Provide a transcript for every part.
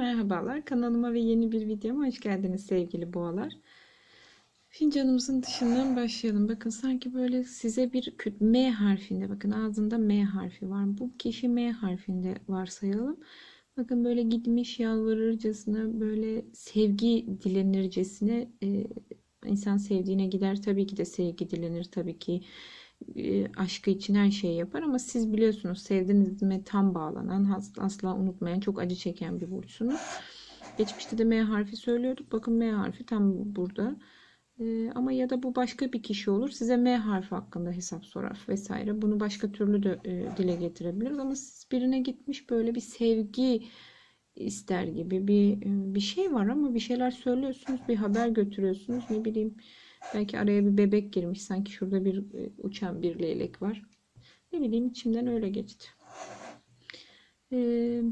merhabalar. Kanalıma ve yeni bir videoma hoş geldiniz sevgili boğalar. Fincanımızın dışından başlayalım. Bakın sanki böyle size bir kü- M harfinde bakın ağzında M harfi var. Bu kişi M harfinde varsayalım. Bakın böyle gitmiş yalvarırcasına böyle sevgi dilenircesine e, insan sevdiğine gider. Tabii ki de sevgi dilenir. Tabii ki aşkı için her şeyi yapar ama siz biliyorsunuz sevdiğinizme tam bağlanan asla, unutmayan çok acı çeken bir burçsunuz. Geçmişte de M harfi söylüyorduk. Bakın M harfi tam burada. E, ama ya da bu başka bir kişi olur. Size M harfi hakkında hesap sorar vesaire. Bunu başka türlü de e, dile getirebiliriz. Ama siz birine gitmiş böyle bir sevgi ister gibi bir e, bir şey var ama bir şeyler söylüyorsunuz, bir haber götürüyorsunuz. Ne bileyim belki araya bir bebek girmiş. Sanki şurada bir e, uçan bir leylek var. Ne bileyim içimden öyle geçti. Ee,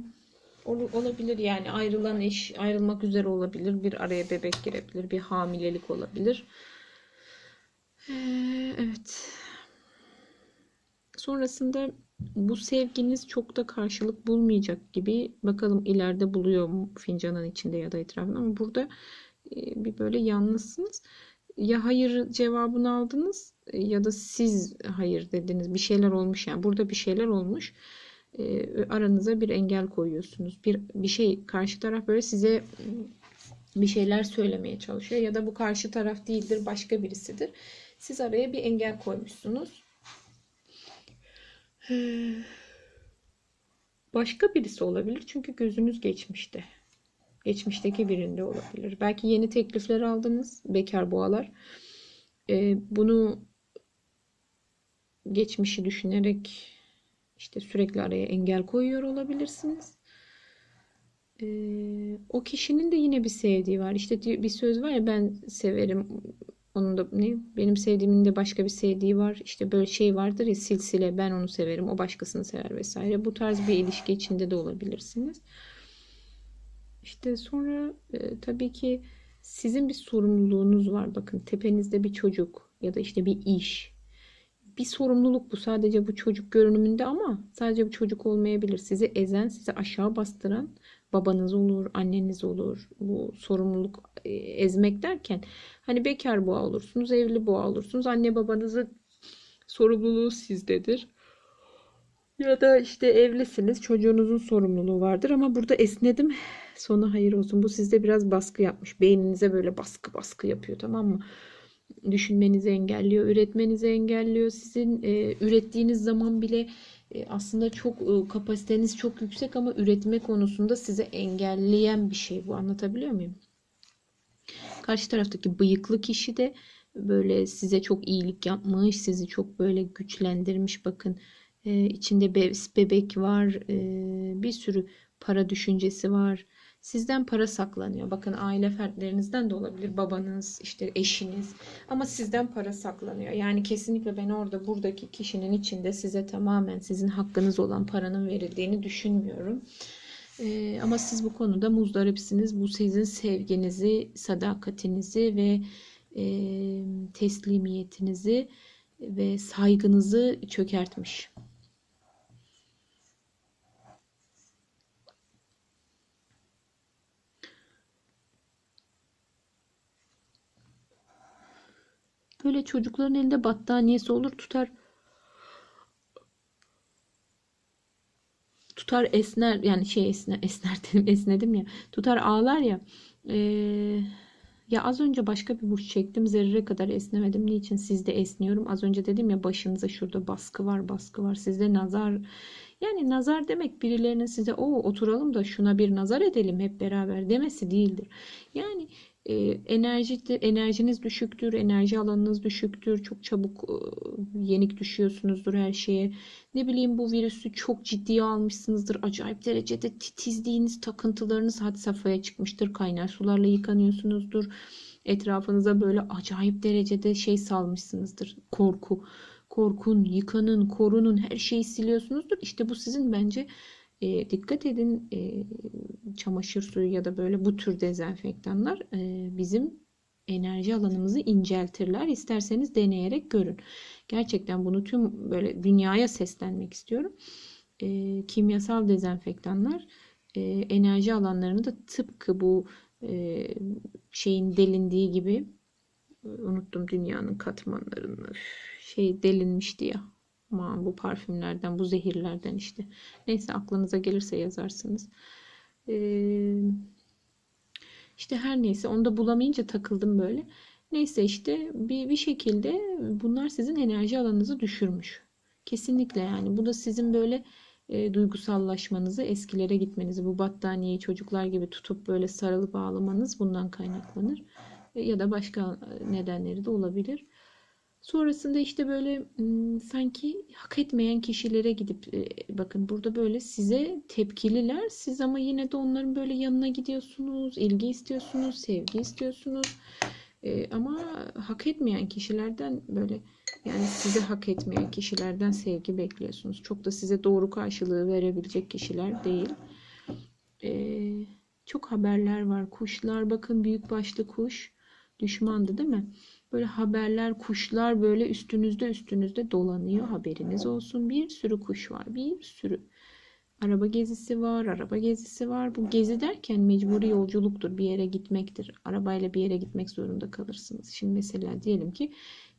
ol- olabilir yani ayrılan eş ayrılmak üzere olabilir. Bir araya bebek girebilir. Bir hamilelik olabilir. Ee, evet. Sonrasında bu sevginiz çok da karşılık bulmayacak gibi. Bakalım ileride buluyor mu fincanın içinde ya da etrafında ama burada e, bir böyle yalnızsınız. Ya hayır cevabını aldınız e, ya da siz hayır dediniz. Bir şeyler olmuş yani. Burada bir şeyler olmuş. E, aranıza bir engel koyuyorsunuz. Bir bir şey karşı taraf böyle size bir şeyler söylemeye çalışıyor ya da bu karşı taraf değildir, başka birisidir. Siz araya bir engel koymuşsunuz. Başka birisi olabilir çünkü gözünüz geçmişte. Geçmişteki birinde olabilir. Belki yeni teklifler aldınız bekar boğalar. Ee, bunu geçmişi düşünerek işte sürekli araya engel koyuyor olabilirsiniz. Ee, o kişinin de yine bir sevdiği var. İşte bir söz var ya ben severim. Onun da ne? Benim sevdiğimin de başka bir sevdiği var. İşte böyle şey vardır ya silsile ben onu severim. O başkasını sever vesaire. Bu tarz bir ilişki içinde de olabilirsiniz. İşte sonra e, tabii ki sizin bir sorumluluğunuz var. Bakın tepenizde bir çocuk ya da işte bir iş. Bir sorumluluk bu sadece bu çocuk görünümünde ama sadece bu çocuk olmayabilir. Sizi ezen, sizi aşağı bastıran babanız olur, anneniz olur. Bu sorumluluk e, ezmek derken hani bekar boğa olursunuz, evli boğa olursunuz. Anne babanızın sorumluluğu sizdedir. Ya da işte evlisiniz, çocuğunuzun sorumluluğu vardır ama burada esnedim. Sonu hayır olsun. Bu sizde biraz baskı yapmış. Beyninize böyle baskı baskı yapıyor tamam mı? Düşünmenizi engelliyor, üretmenizi engelliyor. Sizin e, ürettiğiniz zaman bile e, aslında çok e, kapasiteniz çok yüksek ama üretme konusunda size engelleyen bir şey bu. Anlatabiliyor muyum? Karşı taraftaki bıyıklı kişi de böyle size çok iyilik yapmış, sizi çok böyle güçlendirmiş. Bakın e, içinde be- bebek var, e, bir sürü para düşüncesi var. Sizden para saklanıyor. Bakın aile fertlerinizden de olabilir. Babanız, işte eşiniz. Ama sizden para saklanıyor. Yani kesinlikle ben orada buradaki kişinin içinde size tamamen sizin hakkınız olan paranın verildiğini düşünmüyorum. Ee, ama siz bu konuda muzdaripsiniz. Bu sizin sevginizi, sadakatinizi ve e, teslimiyetinizi ve saygınızı çökertmiş. Böyle çocukların elinde battaniyesi olur tutar. Tutar esner yani şey esner esner dedim esnedim ya. Tutar ağlar ya. Ee, ya az önce başka bir burç çektim zerre kadar esnemedim. Niçin sizde esniyorum? Az önce dedim ya başınıza şurada baskı var baskı var. Sizde nazar yani nazar demek birilerinin size o oturalım da şuna bir nazar edelim hep beraber demesi değildir. Yani e, enerji enerjiniz düşüktür enerji alanınız düşüktür çok çabuk e, yenik düşüyorsunuzdur her şeye ne bileyim bu virüsü çok ciddiye almışsınızdır. Acayip derecede titizliğiniz, takıntılarınız had safhaya çıkmıştır. Kaynar sularla yıkanıyorsunuzdur. Etrafınıza böyle acayip derecede şey salmışsınızdır. Korku. Korkun, yıkanın, korunun her şeyi siliyorsunuzdur. İşte bu sizin bence e, dikkat edin e, çamaşır suyu ya da böyle bu tür dezenfektanlar e, bizim enerji alanımızı inceltirler. İsterseniz deneyerek görün. Gerçekten bunu tüm böyle dünyaya seslenmek istiyorum. E, kimyasal dezenfektanlar e, enerji alanlarını da tıpkı bu e, şeyin delindiği gibi unuttum dünyanın katmanlarını şey delinmişti ya aman bu parfümlerden bu zehirlerden işte. Neyse aklınıza gelirse yazarsınız. Ee, işte her neyse onu da bulamayınca takıldım böyle. Neyse işte bir, bir şekilde bunlar sizin enerji alanınızı düşürmüş. Kesinlikle yani. Bu da sizin böyle e, duygusallaşmanızı, eskilere gitmenizi, bu battaniyeyi çocuklar gibi tutup böyle sarılıp ağlamanız bundan kaynaklanır. E, ya da başka nedenleri de olabilir. Sonrasında işte böyle sanki hak etmeyen kişilere gidip bakın burada böyle size tepkililer. Siz ama yine de onların böyle yanına gidiyorsunuz, ilgi istiyorsunuz, sevgi istiyorsunuz. Ama hak etmeyen kişilerden böyle yani size hak etmeyen kişilerden sevgi bekliyorsunuz. Çok da size doğru karşılığı verebilecek kişiler değil. Çok haberler var. Kuşlar bakın büyük başlı kuş düşmandı değil mi? Böyle haberler, kuşlar böyle üstünüzde üstünüzde dolanıyor. Haberiniz olsun. Bir sürü kuş var. Bir sürü. Araba gezisi var, araba gezisi var. Bu gezi derken mecburi yolculuktur. Bir yere gitmektir. Arabayla bir yere gitmek zorunda kalırsınız. Şimdi mesela diyelim ki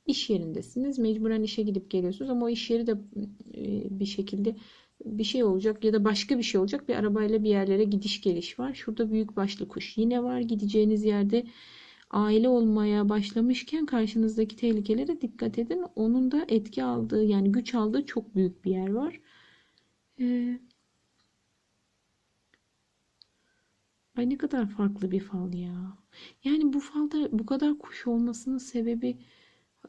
iş yerindesiniz. Mecburen işe gidip geliyorsunuz ama o iş yeri de e, bir şekilde bir şey olacak ya da başka bir şey olacak. Bir arabayla bir yerlere gidiş geliş var. Şurada büyük başlı kuş yine var. Gideceğiniz yerde aile olmaya başlamışken karşınızdaki tehlikelere dikkat edin. Onun da etki aldığı yani güç aldığı çok büyük bir yer var. Ee, ay ne kadar farklı bir fal ya. Yani bu falda bu kadar kuş olmasının sebebi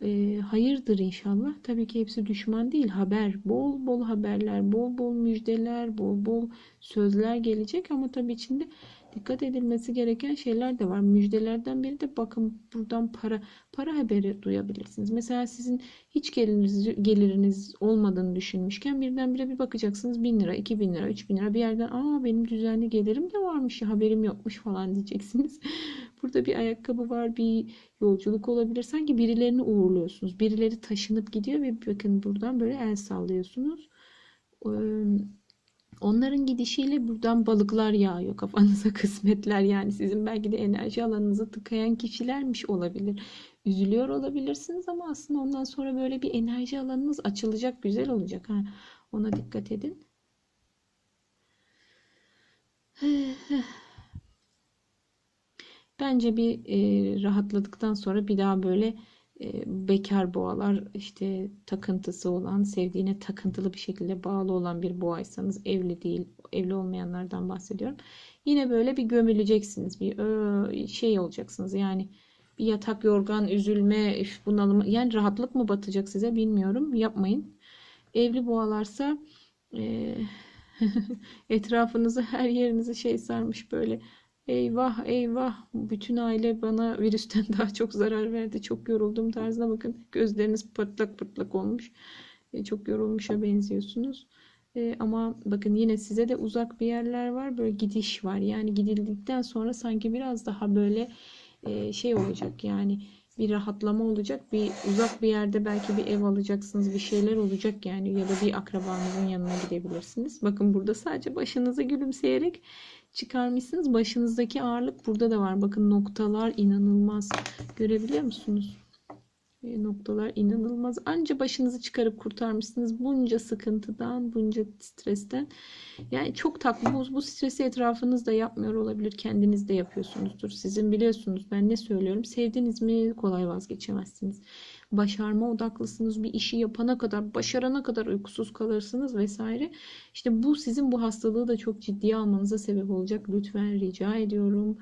e, hayırdır inşallah. Tabii ki hepsi düşman değil. Haber, bol bol haberler, bol bol müjdeler, bol bol sözler gelecek ama tabii içinde dikkat edilmesi gereken şeyler de var. Müjdelerden biri de bakın buradan para para haberi duyabilirsiniz. Mesela sizin hiç geliriniz, geliriniz olmadığını düşünmüşken birdenbire bir bakacaksınız 1000 lira, 2000 lira, 3000 lira bir yerden aa benim düzenli gelirim de varmış ya haberim yokmuş falan diyeceksiniz. Burada bir ayakkabı var, bir yolculuk olabilir. Sanki birilerini uğurluyorsunuz. Birileri taşınıp gidiyor ve bakın buradan böyle el sallıyorsunuz. Onların gidişiyle buradan balıklar yağıyor kafanıza kısmetler yani sizin belki de enerji alanınızı tıkayan kişilermiş olabilir. Üzülüyor olabilirsiniz ama aslında ondan sonra böyle bir enerji alanınız açılacak, güzel olacak. Ha, ona dikkat edin. Bence bir e, rahatladıktan sonra bir daha böyle bekar boğalar işte takıntısı olan, sevdiğine takıntılı bir şekilde bağlı olan bir boğaysanız evli değil, evli olmayanlardan bahsediyorum. Yine böyle bir gömüleceksiniz, bir şey olacaksınız yani bir yatak yorgan, üzülme, bunalım yani rahatlık mı batacak size bilmiyorum. Yapmayın. Evli boğalarsa e, etrafınızı her yerinizi şey sarmış böyle Eyvah eyvah bütün aile bana virüsten daha çok zarar verdi. Çok yoruldum tarzına bakın. Gözleriniz pırtlak pırtlak olmuş. E, çok yorulmuşa benziyorsunuz. E, ama bakın yine size de uzak bir yerler var. Böyle gidiş var. Yani gidildikten sonra sanki biraz daha böyle e, şey olacak. Yani bir rahatlama olacak. Bir uzak bir yerde belki bir ev alacaksınız. Bir şeyler olacak yani. Ya da bir akrabanızın yanına gidebilirsiniz. Bakın burada sadece başınızı gülümseyerek çıkarmışsınız. Başınızdaki ağırlık burada da var. Bakın noktalar inanılmaz. Görebiliyor musunuz? E, noktalar inanılmaz. Anca başınızı çıkarıp kurtarmışsınız. Bunca sıkıntıdan, bunca stresten. Yani çok tatlı. Bu, stresi etrafınızda yapmıyor olabilir. Kendiniz de yapıyorsunuzdur. Sizin biliyorsunuz ben ne söylüyorum. Sevdiniz mi kolay vazgeçemezsiniz başarma odaklısınız. Bir işi yapana kadar, başarana kadar uykusuz kalırsınız vesaire. İşte bu sizin bu hastalığı da çok ciddiye almanıza sebep olacak. Lütfen rica ediyorum.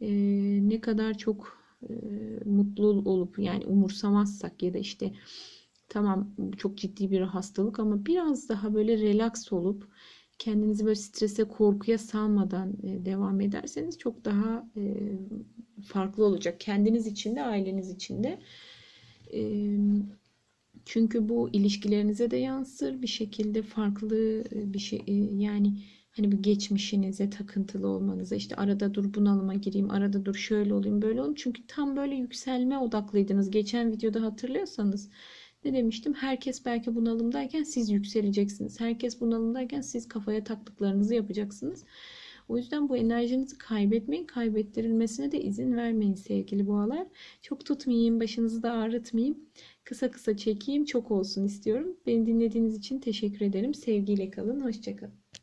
Ee, ne kadar çok e, mutlu olup yani umursamazsak ya da işte tamam çok ciddi bir hastalık ama biraz daha böyle relax olup kendinizi böyle strese, korkuya salmadan e, devam ederseniz çok daha e, farklı olacak. Kendiniz için de, aileniz için de. Çünkü bu ilişkilerinize de yansır bir şekilde farklı bir şey yani hani bir geçmişinize takıntılı olmanıza işte arada dur bunalıma gireyim arada dur şöyle olayım böyle olayım. Çünkü tam böyle yükselme odaklıydınız. Geçen videoda hatırlıyorsanız ne demiştim? Herkes belki bunalımdayken siz yükseleceksiniz. Herkes bunalımdayken siz kafaya taktıklarınızı yapacaksınız O yüzden bu enerjinizi kaybetmeyin. Kaybettirilmesine de izin vermeyin sevgili boğalar. Çok tutmayayım, başınızı da ağrıtmayayım. Kısa kısa çekeyim, çok olsun istiyorum. Beni dinlediğiniz için teşekkür ederim. Sevgiyle kalın, hoşçakalın.